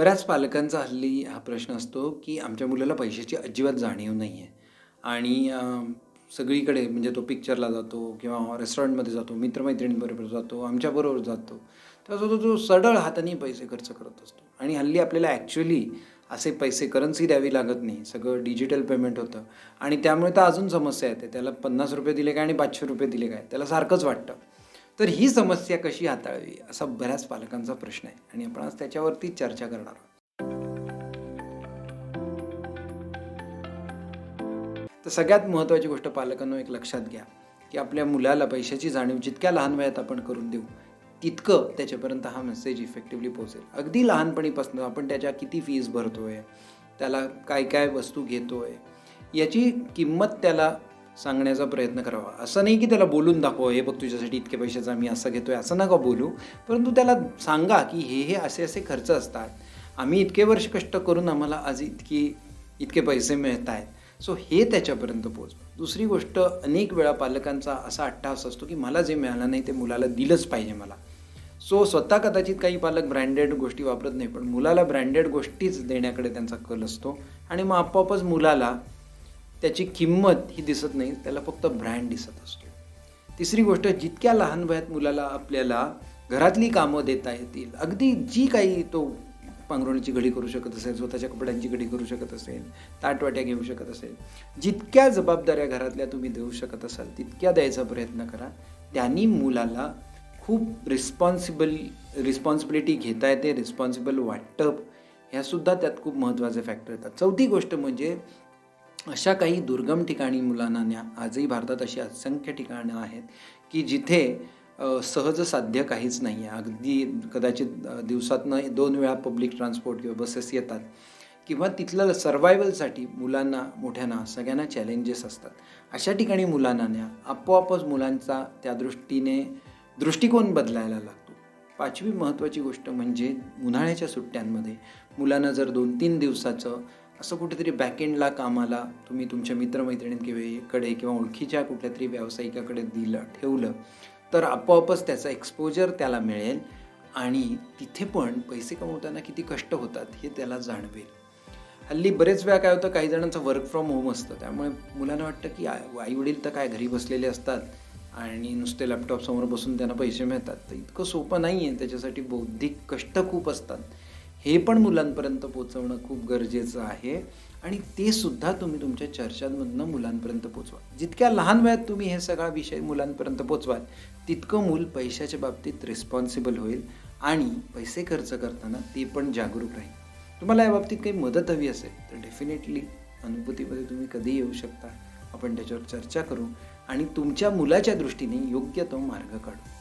बऱ्याच पालकांचा हल्ली हा प्रश्न असतो की आमच्या मुलाला पैशाची अजिबात जाणीव नाही आहे आणि सगळीकडे म्हणजे तो पिक्चरला जातो किंवा रेस्टॉरंटमध्ये जातो मित्रमैत्रिणींबरोबर जातो आमच्याबरोबर जातो. तेव्हा तो तो सडळ हाताने पैसे खर्च करत असतो. आणि हल्ली आपल्याला ॲक्च्युली असे पैसे करन्सी द्यावी लागत नाही. सगळं डिजिटल पेमेंट होतं. आणि त्यामुळे तर अजून समस्या येते. त्याला पन्नास रुपये दिले काय आणि पाचशे रुपये दिले काय? त्याला सारखंच वाटतं. तर ही समस्या कशी हाताळावी असा बऱ्याच पालकांचा प्रश्न आहे आणि आपण आज त्याच्यावरती चर्चा करणार आहोत. तर सगळ्यात महत्त्वाची गोष्ट पालकांनो एक लक्षात घ्या की आपल्या मुलाला पैशाची जाणीव जितक्या लहान वयात आपण करून देऊ तितकं त्याच्यापर्यंत हा मेसेज इफेक्टिव्हली पोहोचेल. अगदी लहानपणीपासून आपण त्याच्या किती फीज भरतोय त्याला काय काय वस्तू घेतोय याची किंमत त्याला सांगण्याचा प्रयत्न करावा. असं नाही की त्याला बोलून दाखव हे बघ तुझ्यासाठी इतके पैशाचा मी असं घेतोय असं नका बोलू. परंतु त्याला सांगा की हे हे असे असे खर्च असतात. आम्ही इतके वर्ष कष्ट करून आम्हाला आज इतकी इतके पैसे मिळत आहेत. सो हे त्याच्यापर्यंत पोच दुसरी गोष्ट अनेक वेळा पालकांचा असा अट्टास असतो की मला जे मिळालं नाही ते मुलाला दिलंच पाहिजे मला. सो स्वतः कदाचित काही पालक ब्रँडेड गोष्टी वापरत नाही पण मुलाला ब्रँडेड गोष्टीच देण्याकडे त्यांचा कल असतो. आणि मग आपोआपच मुलाला त्याची किंमत ही दिसत नाही त्याला फक्त ब्रँड दिसत असतो. तिसरी गोष्ट जितक्या लहान वयात मुलाला आपल्याला घरातली कामं देता येतील अगदी जी काही तो पांघरुणाची घडी करू शकत असेल स्वतःच्या कपड्यांची घडी करू शकत असेल ताटवाट्या घेऊ शकत असेल जितक्या जबाबदाऱ्या घरातल्या तुम्ही देऊ शकत असाल तितक्या द्यायचा प्रयत्न करा. त्यांनी मुलाला खूप रिस्पॉन्सिबल रिस्पॉन्सिबिलिटी घेता येते रिस्पॉन्सिबल वाटप ह्यासुद्धा त्यात खूप महत्त्वाचे फॅक्टर येतात. चौथी गोष्ट म्हणजे अशा काही दुर्गम ठिकाणी मुलांना न्या आजही भारतात अशी असंख्य ठिकाणं आहेत की जिथे सहज साध्य काहीच नाही आहे अगदी कदाचित दिवसातनं दोन वेळा पब्लिक ट्रान्सपोर्ट किंवा बसेस येतात किंवा तिथलं सर्वायवलसाठी मुलांना मोठ्यांना सगळ्यांना चॅलेंजेस असतात. अशा ठिकाणी मुलांना न्या. आपोआपच मुलांचा त्या दृष्टीने दृष्टिकोन बदलायला लागतो. पाचवी महत्त्वाची गोष्ट म्हणजे उन्हाळ्याच्या सुट्ट्यांमध्ये मुलांना जर दोन तीन दिवसाचं असं कुठेतरी बॅकएंडला कामाला तुम्ही तुमच्या मित्रमैत्रिणींकडे किंवा ओळखीच्या कुठल्या तरी व्यावसायिकाकडे दिलं ठेवलं तर आपोआपच त्याचा एक्सपोजर त्याला मिळेल आणि तिथे पण पैसे कमवताना किती कष्ट होतात हे त्याला जाणवेल. हल्ली बरेच वेळा काय होतं काही जणांचं वर्क फ्रॉम होम असतं. त्यामुळे मुलांना वाटतं की आई वडील तर काय घरी बसलेले असतात आणि नुसते लॅपटॉपसमोर बसून त्यांना पैसे मिळतात. तर इतकं सोपं नाही आहे त्याच्यासाठी बौद्धिक कष्ट खूप असतात. हे पण मुलांपर्यंत पोचवणं खूप गरजेचं आहे. आणि ते सुद्धा तुम्ही तुमच्या चर्चांमधनं मुलांपर्यंत पोचवा. जितक्या लहान वयात तुम्ही हे सगळा विषय मुलांपर्यंत पोचवाल तितकं मूल पैशाच्या बाबतीत रिस्पॉन्सिबल होईल आणि पैसे खर्च करताना ते पण जागरूक राहील. तुम्हाला या बाबतीत काही मदत हवी असेल तर डेफिनेटली अनुभूतीमध्ये तुम्ही कधी येऊ शकता. आपण त्याच्यावर चर्चा करू आणि तुमच्या मुलाच्या दृष्टीने योग्य तो मार्ग काढू.